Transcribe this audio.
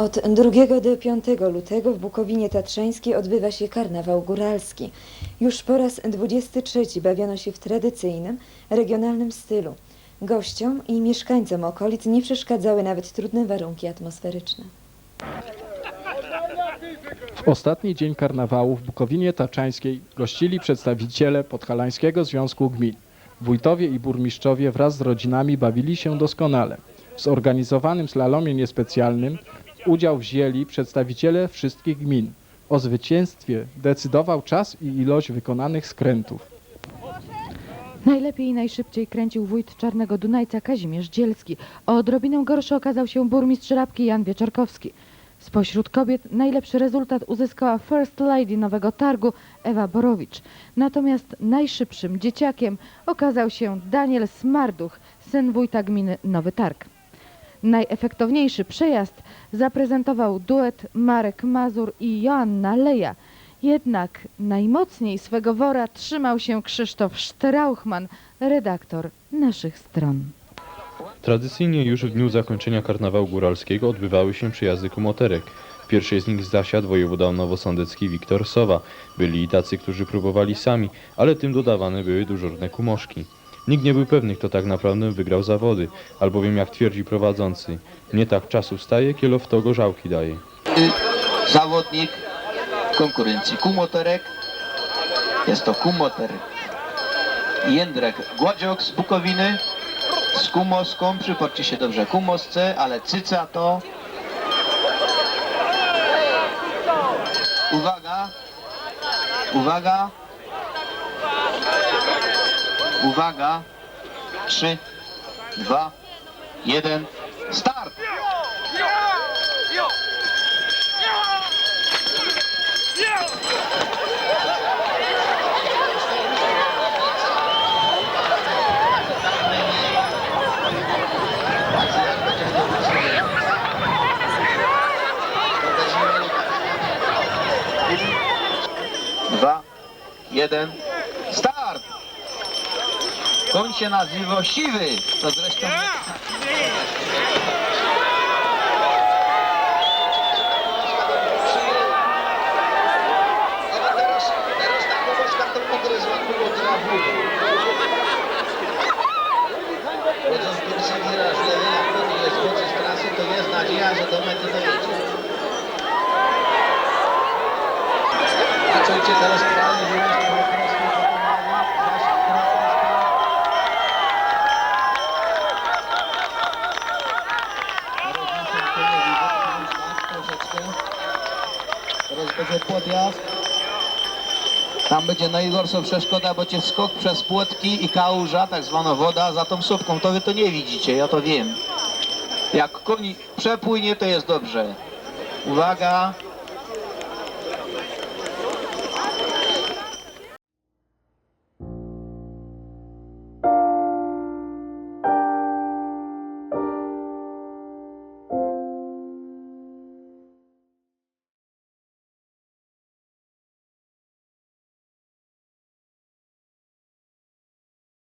Od 2 do 5 lutego w Bukowinie Tatrzańskiej odbywa się karnawał góralski. Już po raz 23 bawiono się w tradycyjnym, regionalnym stylu. Gościom i mieszkańcom okolic nie przeszkadzały nawet trudne warunki atmosferyczne. W ostatni dzień karnawału w Bukowinie Taczańskiej gościli przedstawiciele Podhalańskiego Związku Gmin. Wójtowie i burmistrzowie wraz z rodzinami bawili się doskonale. W zorganizowanym slalomie niespecjalnym udział wzięli przedstawiciele wszystkich gmin. O zwycięstwie decydował czas i ilość wykonanych skrętów. Najlepiej i najszybciej kręcił wójt Czarnego Dunajca Kazimierz Dzielski. O odrobinę gorszy okazał się burmistrz Rabki Jan Wieczorkowski. Spośród kobiet najlepszy rezultat uzyskała First Lady Nowego Targu Ewa Borowicz. Natomiast najszybszym dzieciakiem okazał się Daniel Smarduch, syn wójta gminy Nowy Targ. Najefektowniejszy przejazd zaprezentował duet Marek Mazur i Joanna Leja. Jednak najmocniej swego wora trzymał się Krzysztof Szterauchman, redaktor naszych stron. Tradycyjnie już w dniu zakończenia karnawału góralskiego odbywały się przejazdy kumoterek. W pierwszej z nich zasiadł wojewoda nowosądecki Wiktor Sowa. Byli tacy, którzy próbowali sami, ale tym dodawane były dyżurne kumoszki. Nikt nie był pewny, kto tak naprawdę wygrał zawody, albowiem jak twierdzi prowadzący, nie tak czasu staje, kielo w to gorzałki daje. zawodnik konkurencji kumoterek. Jest to kumoter Jędrek Głodziok z Bukowiny z kumoską, przypatrzcie się dobrze kumosce, ale cyca to uwaga uwaga uwaga 3 2 1 start dwa, jeden, start! Koń się nazywa Siwy, to zresztą... Chodząc pierwszy wiraż lewy, jak wchodzi z trasy, to jest nadzieja, że do mety dojedzie. Zaczęcie teraz prawie będzie podjazd. Tam będzie najgorsza przeszkoda, bo cię skok przez płotki i kałuża, tak zwana woda, za tą słupką. To wy to nie widzicie, ja to wiem. Jak koń przepłynie, to jest dobrze. Uwaga.